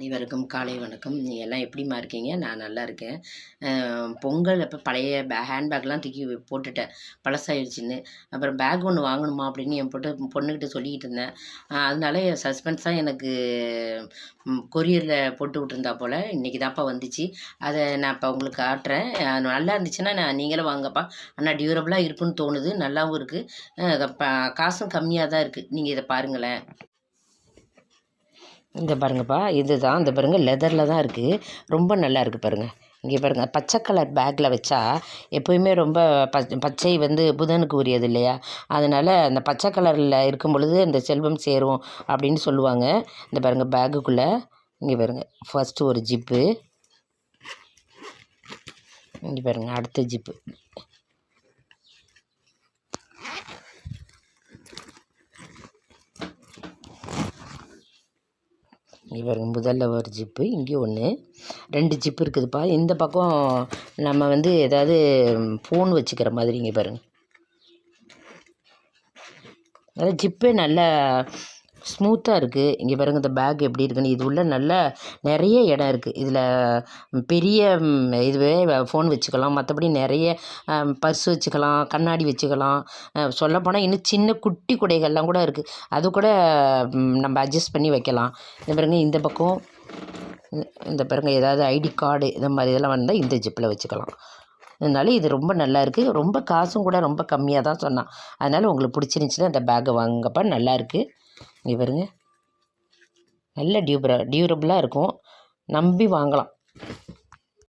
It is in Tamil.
அனைவருக்கும் காலை வணக்கம். நீங்கள் எல்லாம் எப்படிம்மா இருக்கீங்க? நான் நல்லா இருக்கேன். பொங்கல் அப்போ பழைய பே ஹேண்ட்பேக்லாம் தூக்கி போட்டுட்டேன். பழசாயிடுச்சின்னு. அப்புறம் பேக் ஒன்று வாங்கணுமா அப்படின்னு என் போட்டு பொண்ணுக்கிட்ட சொல்லிக்கிட்டு இருந்தேன். அதனால என் சஸ்பென்ஸாக எனக்கு கொரியரில் போட்டு விட்ருந்தா போல். இன்றைக்கி தான்ப்பா வந்துச்சு. அதை நான் இப்போ உங்களுக்கு காட்டுறேன். நல்லா இருந்துச்சுன்னா நான் நீங்களும் வாங்கப்பா. ஆனால் டியூரபுளாக இருக்குன்னு தோணுது. நல்லாவும் இருக்குது காசும் கம்மியாக தான் இருக்குது நீங்கள் இதை பாருங்களேன். இந்த பாருங்கப்பா இதுதான். இந்த பாருங்க லெதரில் தான் இருக்குது ரொம்ப நல்லா இருக்குது பாருங்கள் இங்கே பாருங்கள் பச்சை கலர் பேக்கில் வச்சா எப்போயுமே ரொம்ப பச் பச்சை வந்து புதனுக்கு உரியது இல்லையா? அதனால் அந்த பச்சை கலரில் இருக்கும் பொழுது இந்த செல்வம் சேரும் அப்படின்னு சொல்லுவாங்க. இந்த பாருங்கள் பேக்குக்குள்ளே இங்கே பாருங்கள் ஃபஸ்ட்டு ஒரு ஜிப்பு. இங்கே பாருங்கள் அடுத்த ஜிப்பு. இங்கே பாருங்க முதல்ல ஒரு ஜிப்பு இங்கே ஒன்று ரெண்டு ஜிப்பு இருக்குதுப்பா. இந்த பக்கம் நம்ம வந்து ஏதாவது ஃபோன் வச்சுக்கிற மாதிரி இங்கே பாருங்க. அதாவது ஜிப்பே நல்லா ஸ்மூத்தாக இருக்குது இங்கே பாருங்க இந்த பேக் எப்படி இருக்குன்னு. இது உள்ள நல்ல நிறைய இடம் இருக்குது இதில் பெரிய இதுவே ஃபோன் வச்சுக்கலாம். மற்றபடி நிறைய பர்ஸ் வச்சுக்கலாம் கண்ணாடி வச்சுக்கலாம். சொல்லப்போனால் இன்னும் சின்ன குட்டி குடைகள்லாம் கூட இருக்குது அது கூட நம்ம அட்ஜஸ்ட் பண்ணி வைக்கலாம். இந்த பாருங்க இந்த பக்கம் இந்த- பாருங்க ஏதாவது ஐடி கார்டு இந்த மாதிரி இதெல்லாம் வந்தால் இந்த ஜிப்பில் வச்சுக்கலாம். அதனால இது ரொம்ப நல்லா இருக்குது ரொம்ப காசும் கூட ரொம்ப கம்மியாக தான் சொன்னான். அதனால் உங்களுக்கு பிடிச்சிருந்துச்சின்னா அந்த பேக்கை வாங்கப்பா நல்லா இருக்குது இங்கே பாருங்க. நல்ல டியூபரா டியூரபிளாக இருக்கும். நம்பி வாங்கலாம்.